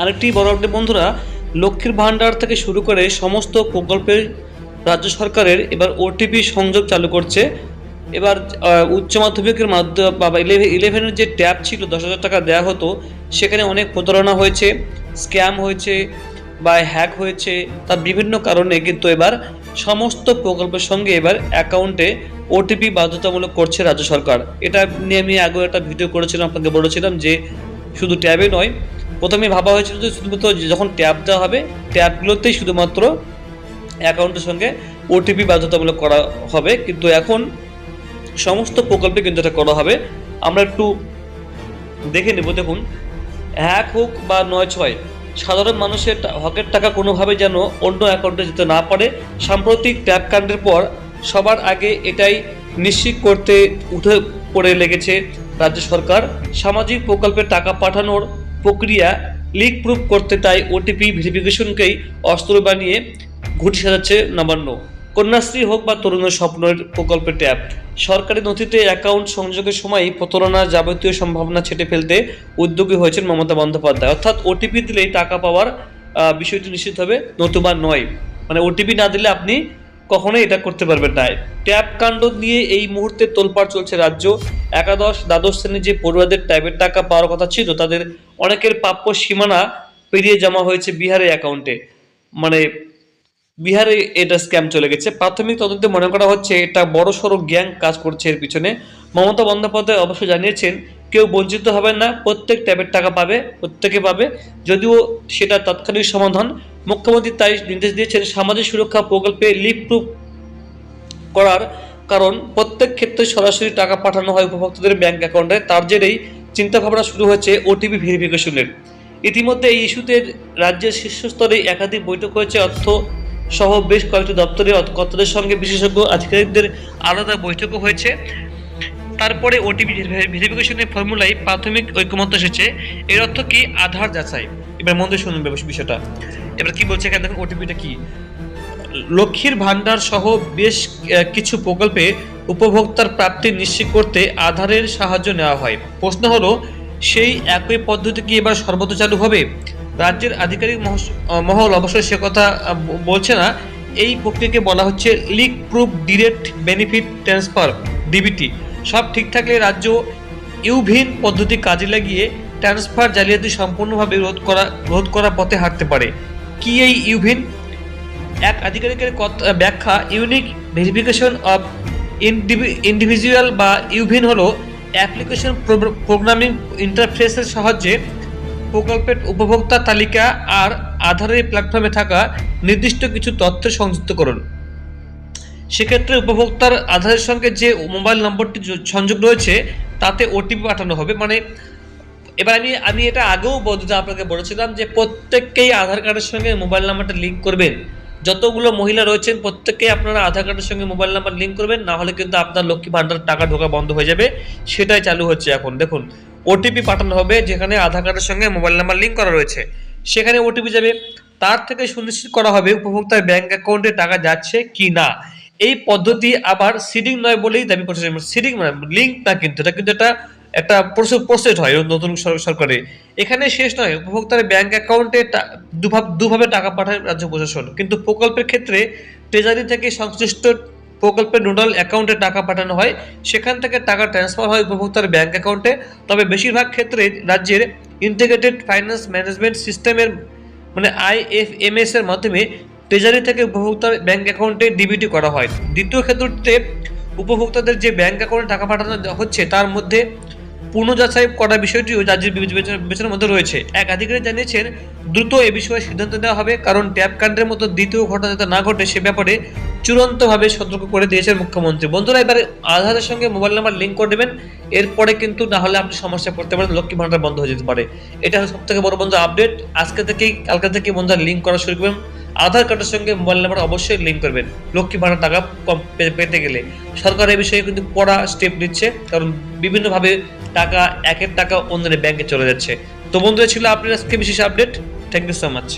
আরেকটি বড় আপডেট বন্ধুরা, লক্ষ্মীর ভাণ্ডার থেকে শুরু করে সমস্ত প্রকল্পের রাজ্য সরকারের এবার ওটিপি সংযোগ চালু করছে। এবার উচ্চ মাধ্যমিকের মাধ্যমে বা ইলেভেন ইলেভেনের যে ট্যাব ছিল, দশ হাজার টাকা দেওয়া হতো, সেখানে অনেক প্রতারণা হয়েছে স্ক্যাম হয়েছে, বা হ্যাক হয়েছে, তার বিভিন্ন কারণে কিন্তু এবার সমস্ত প্রকল্পের সঙ্গে এবার অ্যাকাউন্টে ওটিপি বাধ্যতামূলক করছে রাজ্য সরকার। এটা নিয়ে আমি আগে একটা ভিডিও করেছিলাম, আপনাকে বলেছিলাম যে শুধু ট্যাবে নয় প্রথমে ভাবা হয়েছিল যে শুধুমাত্র যখন ট্যাব দেওয়া হবে, ট্যাবগুলোতেই শুধুমাত্র অ্যাকাউন্টের সঙ্গে ওটিপি বাধ্যতামূলক করা হবে। কিন্তু এখন সমস্ত প্রকল্পে কিন্তু এটা করা হবে। আমরা একটু দেখে নেব, দেখুন। এক হোক বা নয় ছয়, সাধারণ মানুষের হকের টাকা কোনোভাবে যেন অন্য অ্যাকাউন্টে যেতে না পারে। সাম্প্রতিক ট্যাব কাণ্ডের পর সবার আগে এটাই নিশ্চিত করতে উঠে পড়ে লেগেছে রাজ্য সরকার। সামাজিক প্রকল্পের টাকা পাঠানোর প্রক্রিয়া লিক প্রুফ করতে তাই ওটিপি ভেরিফিকেশনকেই অস্ত্র বানিয়ে ঘুটি সাজাচ্ছে নবান্ন। কন্যাশ্রী হোক বা তরুণের স্বপ্নের প্রকল্পের ট্যাব সরকারি নথিতে অ্যাকাউন্ট সংযোগের সময় প্রতারণার যাবতীয় সম্ভাবনা ছেটে ফেলতে উদ্যোগী হয়েছেন মমতা বন্দ্যোপাধ্যায়। অর্থাৎ ওটিপি দিলেই টাকা পাওয়ার বিষয়টি নিশ্চিত হবে, নতুবা নয়। মানে ওটিপি না দিলে আপনি কখনোই এটা করতে পারবেন না। ট্যাব কাণ্ড নিয়ে এই মুহূর্তে তোলপাড় চলছে রাজ্য। একাদশ, দ্বাদশ শ্রেণির যে পড়ুয়াদের ট্যাবের টাকা পাওয়ার কথা ছিল, তাদের অনেকের প্রাপ্য সীমানা পেরিয়ে জমা হয়েছে বিহারের অ্যাকাউন্টে মানে বিহারে এটা স্ক্যাম চলে গেছে। প্রাথমিক তদন্তে মনে করা হচ্ছে এটা বড় সড়ো গ্যাং কাজ করছে এর পিছনে। মমতা বন্দ্যোপাধ্যায় অবশ্য জানিয়েছেন, কেউ বঞ্চিত হবেন না, প্রত্যেক ট্যাবের টাকা পাবে, প্রত্যেকে পাবে। যদিও সেটা তাৎক্ষণিক সমাধান মুখ্যমন্ত্রী তাই নির্দেশ দিয়েছেন সামাজিক সুরক্ষা প্রকল্পে লিপ প্রুফ করার কারণ প্রত্যেক ক্ষেত্রে সরাসরি টাকা পাঠানো হয় উপভোক্তাদের ব্যাংক অ্যাকাউন্টে। তার জেরেই চিন্তাভাবনা শুরু হয়েছে ওটিপি ভেরিফিকেশনের। ইতিমধ্যে এই ইস্যুতে রাজ্যের শীর্ষস্তরে একাধিক বৈঠক হয়েছে। অর্থ সহ বেশ কয়েকটি দপ্তরে কর্তাদের সঙ্গে বিশেষজ্ঞ আধিকারিকদের আলাদা বৈঠকও হয়েছে। তারপরে ওটিপি ভেরিফিকেশনের ফর্মুলায় প্রাথমিক ঐক্যমত্য এসেছে। এর অর্থ কি? আধার যাচাই। এবার মন্দির শুনুন বিষয়টা। এবার কি বলছে এখানে? দেখুন ওটিপিটা কি? লক্ষ্মীর ভান্ডার সহ বেশ কিছু প্রকল্পে উপভোক্তার প্রাপ্তি নিশ্চিত করতে আধারের সাহায্য নেওয়া হয়। প্রশ্ন হলো, সেই একই পদ্ধতি কি এবার সর্বত্র চালু হবে? রাজ্যের আধিকারিক মহল অবশ্যই সে কথা বলছে না। এই প্রক্রিয়াকে বলা হচ্ছে leak proof direct benefit transfer DBT সব ঠিক থাকলে রাজ্য ইউভিন পদ্ধতি কাজে লাগিয়ে ট্রান্সফার জালিয়াতি সম্পূর্ণভাবে রোধ করা, রোধ করার পথে হাঁটতে পারে। কি এই ইউভিন? এক আধিকারিকের ব্যাখ্যা, ইউনিক ভেরিফিকেশন অফ ইন্ডিভিজুয়াল বা ইউভিন হলো অ্যাপ্লিকেশন প্রোগ্রামিং ইন্টারফেসের সাহায্যে প্রকল্পের উপভোক্তা তালিকা আর আধারের প্ল্যাটফর্মে থাকা নির্দিষ্ট কিছু তথ্যের সংযুক্তকরণ সেক্ষেত্রে উপভোক্তার আধারের সঙ্গে যে মোবাইল নম্বরটি সংযোগ রয়েছে, তাতে ওটিপি পাঠানো হবে। মানে এবার আমি আমি এটা আগেও বলতে আপনাকে বলেছিলাম যে প্রত্যেককেই আধার কার্ডের সঙ্গে মোবাইল নাম্বারটা লিঙ্ক করবেন। যতগুলো মহিলা রয়েছেন, প্রত্যেককেই আপনারা আধার কার্ডের সঙ্গে মোবাইল নাম্বার লিঙ্ক করবেন, না হলে কিন্তু আপনার লক্ষ্মী ভান্ডার টাকা ঢোকা বন্ধ হয়ে যাবে। সেটাই চালু হচ্ছে এখন। দেখুন ওটিপি পাঠানো হবে যেখানে আধার কার্ডের সঙ্গে মোবাইল নাম্বার লিঙ্ক করা রয়েছে। সেখানে ওটিপি যাবে। তার থেকে সুনিশ্চিত করা হবে উপভোক্তার ব্যাংক অ্যাকাউন্টে টাকা যাচ্ছে কি না। এই পদ্ধতি আবার সিডিং নয় বলেই দাবি করছে। সিডিং মানে লিঙ্ক না কিন্তু, এটা কিন্তু একটা একটা প্রচুর প্রসেস হয় নতুন সর- সরকারে। এখানে শেষ নয়, উপভোক্তার ব্যাংক অ্যাকাউন্টে দুভাব দুভাবে টাকা পাঠায় রাজ্য প্রশাসন। কিন্তু প্রকল্পের ক্ষেত্রে ট্রেজারি থেকে সংশ্লিষ্ট প্রকল্পের নোডাল অ্যাকাউন্টে টাকা পাঠানো হয়। সেখান থেকে টাকা ট্রান্সফার হয় উপভোক্তার ব্যাংক অ্যাকাউন্টে তবে বেশিরভাগ ক্ষেত্রে রাজ্যের ইন্টিগ্রেটেড ফাইন্যান্স ম্যানেজমেন্ট সিস্টেমের মানে আইএফএমএস এর মাধ্যমে ট্রেজারি থেকে উপভোক্তার ব্যাংক অ্যাকাউন্টে ডিবিটি করা হয়। দ্বিতীয় ক্ষেত্রটিতে উপভোক্তাদের যে ব্যাংক অ্যাকাউন্টে টাকা পাঠানো হচ্ছে, তার মধ্যে পূর্ণ যাচাই করা বিষয়টিও রাজ্যের বিবেচনা- বিবেচনার মধ্যে রয়েছে। এক আধিকারিক জানিয়েছেন, দ্রুত এ বিষয়ে সিদ্ধান্ত নেওয়া হবে, কারণ ট্যাপ কাণ্ডের মতো দ্বিতীয় ঘটনা যাতে না ঘটে, সে ব্যাপারে চূড়ান্তভাবে সতর্ক করে দিয়েছেন মুখ্যমন্ত্রী। বন্ধুরা, এবারে আধারের সঙ্গে মোবাইল নাম্বার লিঙ্ক করে দেবেন। এরপরে কিন্তু না হলে আপনি সমস্যায় পড়তে পারেন, লক্ষ্মী ভান্ডার বন্ধ হয়ে যেতে পারে। এটা সব থেকে বড় বন্ধু আপডেট। আজকে থেকেই, কালকে থেকে বন্ধুরা লিঙ্ক করা শুরু করবেন। আধার কার্ডের সঙ্গে মোবাইল নাম্বার অবশ্যই লিঙ্ক করবেন। লক্ষ্মী ভান্ডার টাকা কম পেতে গেলে। সরকার এ বিষয়ে কিন্তু কড়া স্টেপ নিচ্ছে, কারণ বিভিন্নভাবে টাকা, একের টাকা অন্যের ব্যাংকে চলে যাচ্ছে। তো বন্ধুরা ছিল আপনার আজকে বিশেষ update thank you so much